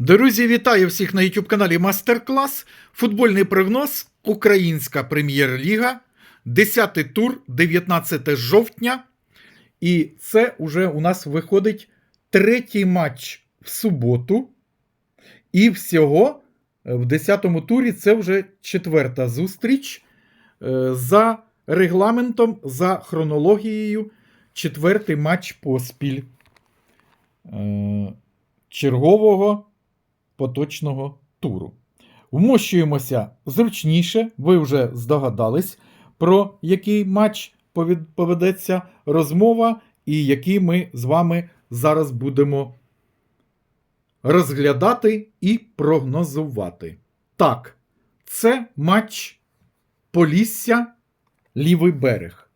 Друзі, вітаю всіх на YouTube каналі Мастер-клас. Футбольний прогноз Українська прем'єр-ліга. 10 тур, 19 жовтня. І це вже у нас виходить третій матч в суботу. І всього е, в 10-му турі це вже четверта зустріч. Е, За регламентом, за хронологією, четвертий матч поспіль е, чергового поточного туру. Вмощуємося зручніше, ви вже здогадались, про який матч поведеться розмова, і який ми з вами зараз будемо розглядати і прогнозувати. Так, це матч Полісся Лівий берег.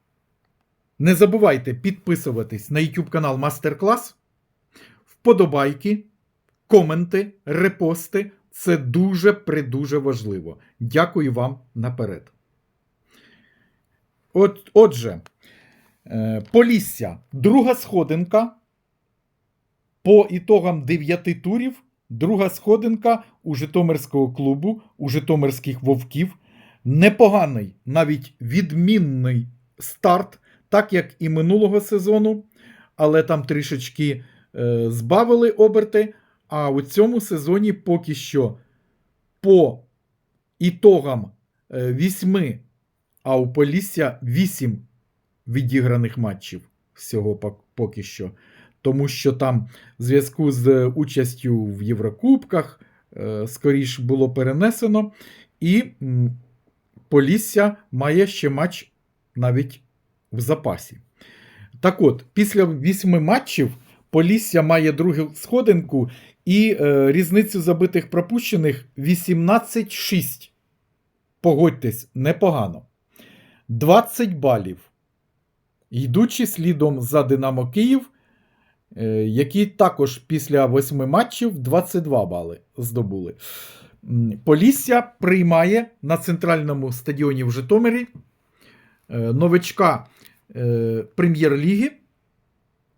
Не забувайте підписуватись на YouTube канал Мастер-клас, вподобайки, коменти, репости. Це дуже придуже важливо. Дякую вам наперед. От, отже, е, Полісся, друга сходинка. По ітогам 9 турів, друга сходинка у Житомирського клубу, у Житомирських вовків. Непоганий, навіть відмінний старт, так як і минулого сезону, але там трішечки е, збавили оберти. А у цьому сезоні поки що по ітогам е, вісьми, а у Полісся вісім відіграних матчів всього поки що. Тому що там в зв'язку з участю в Єврокубках е, скоріш було перенесено, і Полісся має ще матч навіть в запасі. Так от, після вісьми матчів Полісся має другу сходинку і е, різницю забитих пропущених 18-6. Погодьтесь, непогано. 20 балів. Йдучи слідом за Динамо Київ, е, які також після восьми матчів 22 бали здобули. Полісся приймає на центральному стадіоні в Житомирі е, новичка е, прем'єр-ліги,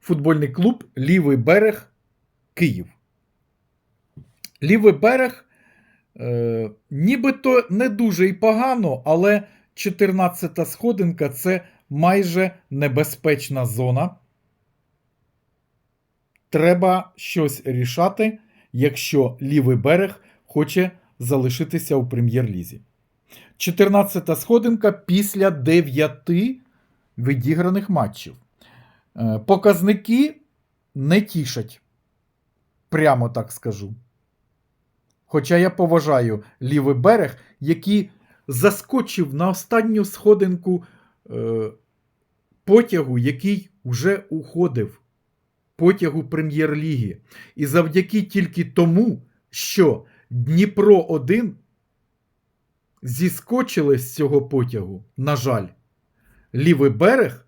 футбольний клуб Лівий берег Київ. Лівий берег е, нібито не дуже і погано, але 14-та сходинка це майже небезпечна зона. Треба щось рішати, якщо лівий берег хоче залишитися у прем'єр-лізі. 14-та сходинка після 9 відіграних матчів. Е, Показники не тішать. Прямо так скажу. Хоча я поважаю лівий берег, який заскочив на останню сходинку е, потягу, який вже уходив. Потягу прем'єр-ліги. І завдяки тільки тому, що Дніпро 1 зіскочили з цього потягу, на жаль, лівий берег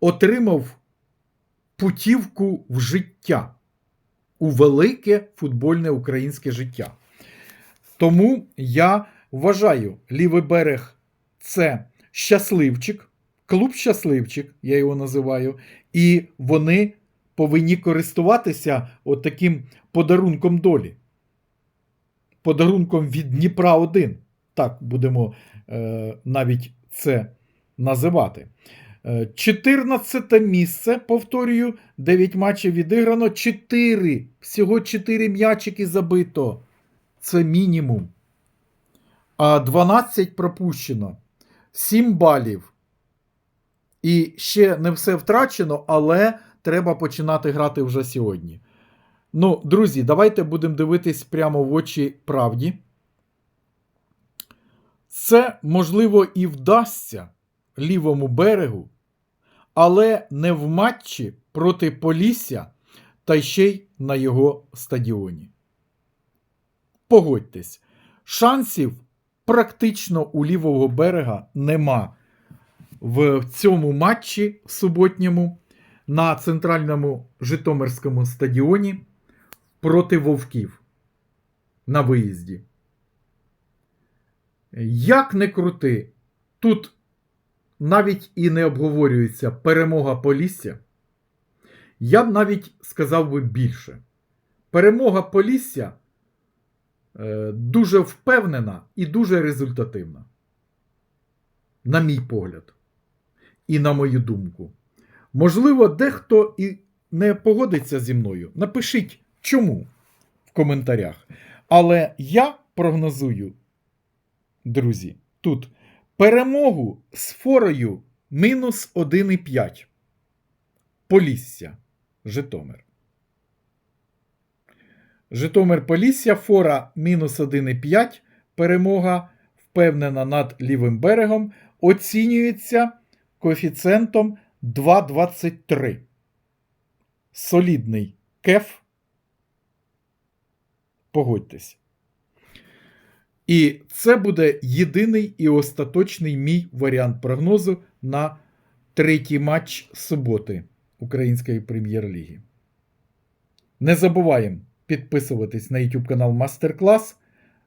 отримав путівку в життя у велике футбольне українське життя. Тому я вважаю, лівий берег це щасливчик, клуб щасливчик, я його називаю, і вони повинні користуватися от таким подарунком долі. Подарунком від Дніпра 1. Так будемо е, навіть це називати. Е, 14 місце, повторюю, 9 матчів відіграно, 4. Всього 4 м'ячики забито. Це мінімум. А 12 пропущено. 7 балів. І ще не все втрачено, але треба починати грати вже сьогодні. Ну, друзі, давайте будемо дивитись прямо в очі правді. Це, можливо, і вдасться лівому берегу, але не в матчі проти Полісся та ще й на його стадіоні. Погодьтесь, шансів практично у лівого берега нема в цьому матчі суботньому на центральному Житомирському стадіоні проти Вовків на виїзді. Як не крути, тут навіть і не обговорюється перемога Полісся. Я б навіть сказав би більше. перемога Полісся е, дуже впевнена і дуже результативна. На мій погляд. І на мою думку. Можливо, дехто і не погодиться зі мною. Напишіть, чому в коментарях. Але я прогнозую, друзі, тут перемогу з форою мінус 1,5. Полісся. Житомир. Житомир Полісся, фора мінус 1,5. Перемога впевнена над лівим берегом. Оцінюється коефіцієнтом 2,23. Солідний кеф. Погодьтесь. І це буде єдиний і остаточний мій варіант прогнозу на третій матч суботи Української прем'єр-ліги. Не забуваємо підписуватись на YouTube канал Мастер Клас,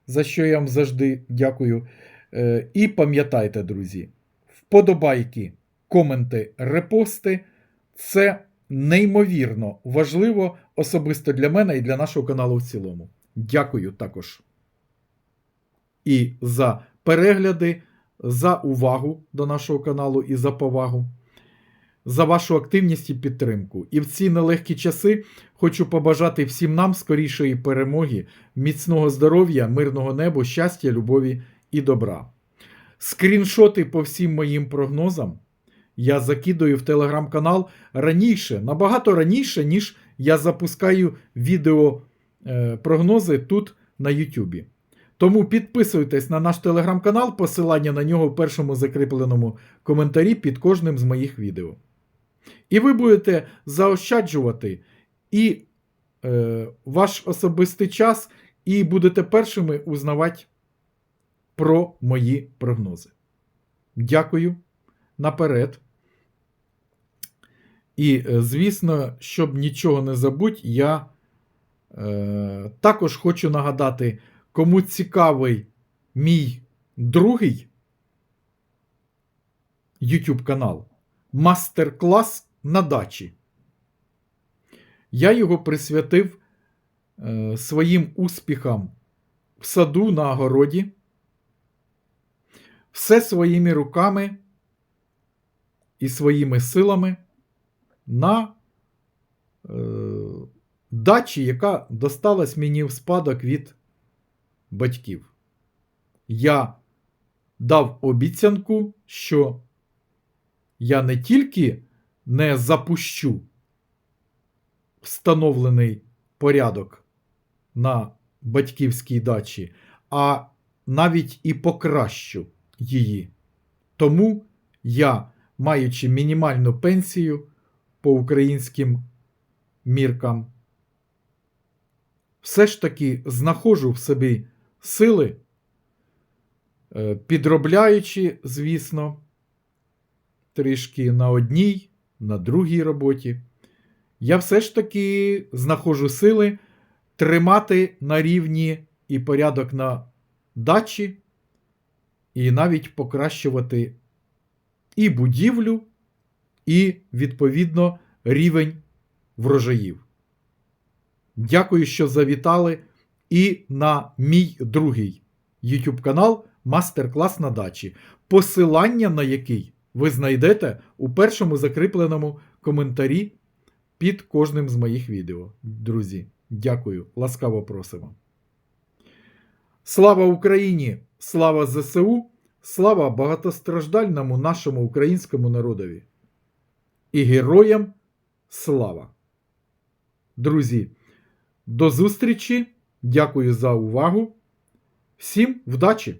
за що я вам завжди дякую. Е, І пам'ятайте, друзі, вподобайки, коменти, репости це неймовірно важливо особисто для мене і для нашого каналу в цілому. Дякую також. І за перегляди, за увагу до нашого каналу і за повагу, за вашу активність і підтримку. І в ці нелегкі часи хочу побажати всім нам скорішої перемоги, міцного здоров'я, мирного неба, щастя, любові і добра. Скріншоти по всім моїм прогнозам я закидаю в телеграм-канал раніше, набагато раніше, ніж я запускаю відео е, прогнози тут на Ютубі. Тому підписуйтесь на наш телеграм-канал, посилання на нього в першому закріпленому коментарі під кожним з моїх відео. І ви будете заощаджувати і е, ваш особистий час, і будете першими узнавати про мої прогнози. Дякую наперед. І, е, звісно, щоб нічого не забудь, я е, також хочу нагадати, кому цікавий мій другий YouTube канал Мастер-клас на дачі. Я його присвятив е, своїм успіхам в саду на огороді. Все своїми руками і своїми силами на е, дачі, яка досталась мені в спадок від батьків. Я дав обіцянку, що я не тільки не запущу встановлений порядок на батьківській дачі, а навіть і покращу її. Тому я, маючи мінімальну пенсію по українським міркам, все ж таки знаходжу в собі сили, е, підробляючи, звісно, трішки на одній, на другій роботі, я все ж таки знаходжу сили тримати на рівні і порядок на дачі, і навіть покращувати і будівлю, і, відповідно, рівень врожаїв. Дякую, що завітали і на мій другий YouTube канал Мастер-клас на дачі, посилання на який ви знайдете у першому закріпленому коментарі під кожним з моїх відео. Друзі, дякую, ласкаво просимо. Слава Україні! Слава ЗСУ! Слава багатостраждальному нашому українському народові! І героям слава! Друзі, до зустрічі! Дякую за увагу! Всім вдачі!